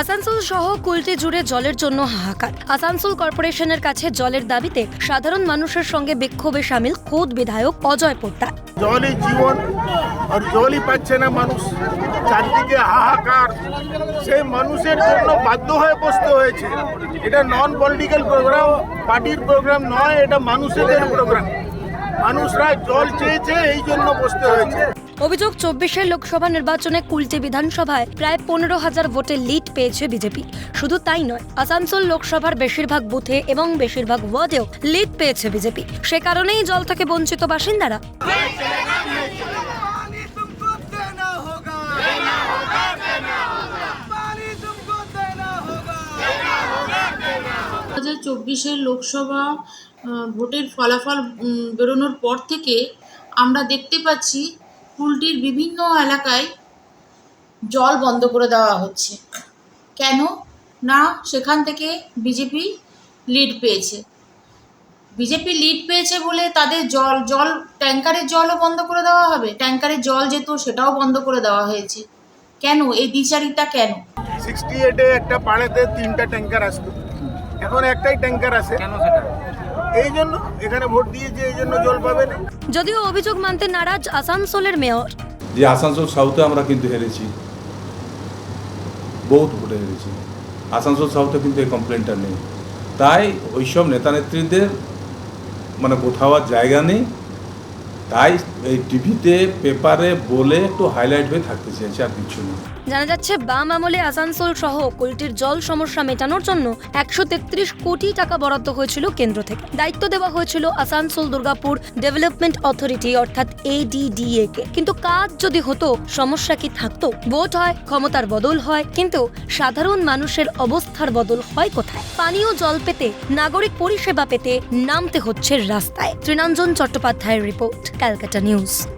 আসানসোল সহ কুলটি জুড়ে জলের জন্য হাহাকার। আসানসোল কর্পোরেশনের কাছে জলের দাবিতে সাধারণ মানুষের সঙ্গে বিক্ষোভে সামিল খোদ বিধায়ক অজয় পোদ্দার। জলই জীবন আর জলই পাচ্ছে না মানুষ। চারদিকে হাহাকার। সেই মানুষের জন্য বাধ্য হয়ে বসতে হয়েছে। এটা নন পলিটিক্যাল প্রোগ্রাম পার্টির প্রোগ্রাম নয়, এটা মানুষের প্রোগ্রাম মানুষরা জল চেয়েছে, এই জন্য বসতে হয়েছে। অভিযোগ, চব্বিশের লোকসভা নির্বাচনে কুলটি বিধানসভায় প্রায় পনেরো হাজার ভোটে লিড পেয়েছে বিজেপি। শুধু তাই নয়, আসানসোল লোকসভার বেশিরভাগ বুথে এবং বেশিরভাগ ওয়ার্ডেও লিড পেয়েছে বিজেপি। সে কারণেই জল থেকে বঞ্চিত বাসিন্দারা। হাজার চব্বিশের লোকসভা ভোটের ফলাফল বেরোনোর পর থেকে আমরা দেখতে পাচ্ছি কুলটির বিভিন্ন এলাকায় জল বন্ধ করে দেওয়া হচ্ছে। কেন? না সেখান থেকে বিজেপি লিড পেয়েছে। বিজেপি লিড পেয়েছে বলে তাদের জল জল ট্যাঙ্কারের জলও বন্ধ করে দেওয়া হবে। ট্যাঙ্কারের জল যেত সেটাও বন্ধ করে দেওয়া হয়েছে। কেন? এই দ্বিচারিতা কেন? সিক্সটি এইটে একটা পাড়েতে তিনটা ট্যাঙ্কার আসতো। এখন একটাই ট্যাঙ্কার আসে কেন সেটা? এই জন্য এখানে ভোট দিয়েছে এই জন্য জল পাবে না। যদিও অভিযোগ মানতে নারাজ আসানসোলের মেয়র। যে আসানসোল সাউথে আমরা কিন্তু হেরেছি। বহুত ভোটে হেরেছি। আসানসোল সাউথে কিন্তু এই কমপ্লেনটা নেই। তাই ওইসব নেতা নেত্রীদের মানে কোথাও জায়গা নেই। তাই এই টিভিতে পেপারে বলে একটু হাইলাইট হয়ে থাকতে চেয়েছে আর কিছু না। জানা যাচ্ছে, বাম আমলে আসানসোল সহ কুলটির জল সমস্যা মেটানোর জন্য একশো তেত্রিশ কোটি টাকা বরাদ্দ হয়েছিল কেন্দ্র থেকে। দায়িত্ব দেওয়া হয়েছিল আসানসোল দুর্গাপুর ডেভেলপমেন্ট অথরিটি, অর্থাৎ এডিডিএ কে। কিন্তু কাজ যদি হতো, সমস্যা কি থাকতো? ভোট হয়, ক্ষমতার বদল হয়, কিন্তু সাধারণ মানুষের অবস্থার বদল হয় কোথায়? পানীয় জল পেতে, নাগরিক পরিষেবা পেতে নামতে হচ্ছে রাস্তায়। তৃণাঞ্জন চট্টোপাধ্যায়ের রিপোর্ট, ক্যালকাটা নিউজ।